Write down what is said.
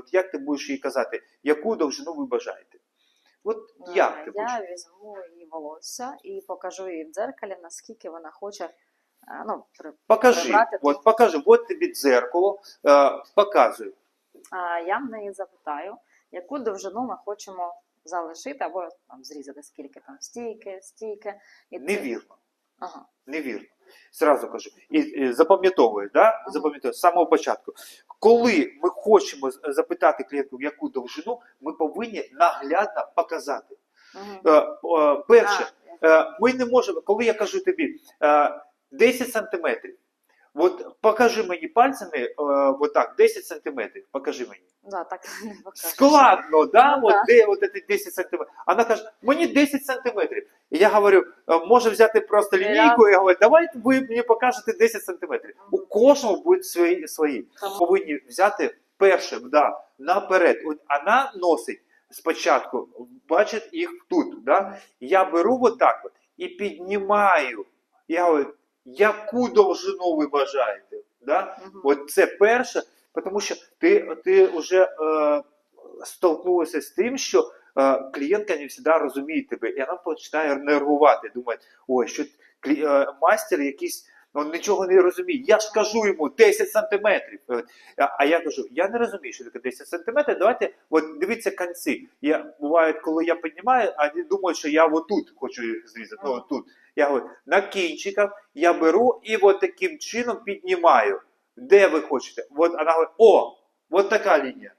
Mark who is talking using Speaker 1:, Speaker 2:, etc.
Speaker 1: от як ти будеш їй казати, яку довжину ви бажаєте? От
Speaker 2: Е,
Speaker 1: як ти будеш?
Speaker 2: Я візьму її волосся і покажу їй в дзеркалі, наскільки вона хоче. е, Ну, при-
Speaker 1: Покажи,
Speaker 2: прибрати
Speaker 1: от покажи, от тобі дзеркало, е, показуй.
Speaker 2: А я в неї запитаю, яку довжину ми хочемо залишити або там зрізати, скільки там стійки, стійки. І
Speaker 1: Невірно.
Speaker 2: Ага.
Speaker 1: Невірно. Зразу кажу. І, і запам'ятовую, да? запам'ятовую з самого початку. Коли ми хочемо запитати клієнтку, яку довжину, ми повинні наглядно показати. Е, е, перше, е, ми не можемо, коли я кажу тобі е, 10 сантиметрів, от покажи мені пальцями, е, отак, 10 сантиметрів, покажи мені.
Speaker 2: да, так не покажеш.
Speaker 1: Складно, да?
Speaker 2: Ну,
Speaker 1: от,
Speaker 2: да.
Speaker 1: де от ці 10 сантиметрів. Вона каже, мені 10 сантиметрів. І я говорю, «Е, може взяти просто
Speaker 2: Ні
Speaker 1: лінійку, і я говорю, давайте ви мені покажете 10 сантиметрів. У кожного будуть свої. свої. Повинні взяти перше, да, наперед. От вона носить спочатку, бачить їх тут. Да? Я беру отак от і піднімаю. Я говорю, яку довжину ви бажаєте? Да?
Speaker 2: Угу.
Speaker 1: От це перше, тому що ти, ти вже е, столкнулася з тим, що е, клієнтка не завжди розуміє тебе, і вона починає нервувати. Думає, ой, що клі- е, майстер якийсь. Ну, нічого не розуміє. Я ж кажу йому 10 сантиметрів. Е, А, я кажу, я не розумію, що таке 10 сантиметрів. Давайте, от дивіться кінці. Я буває, коли я піднімаю, а вони думають, що я отут хочу їх зрізати. Ну, отут. Я говорю, на кінчиках я беру і от таким чином піднімаю. Де ви хочете? От вона говорить, о, от така лінія.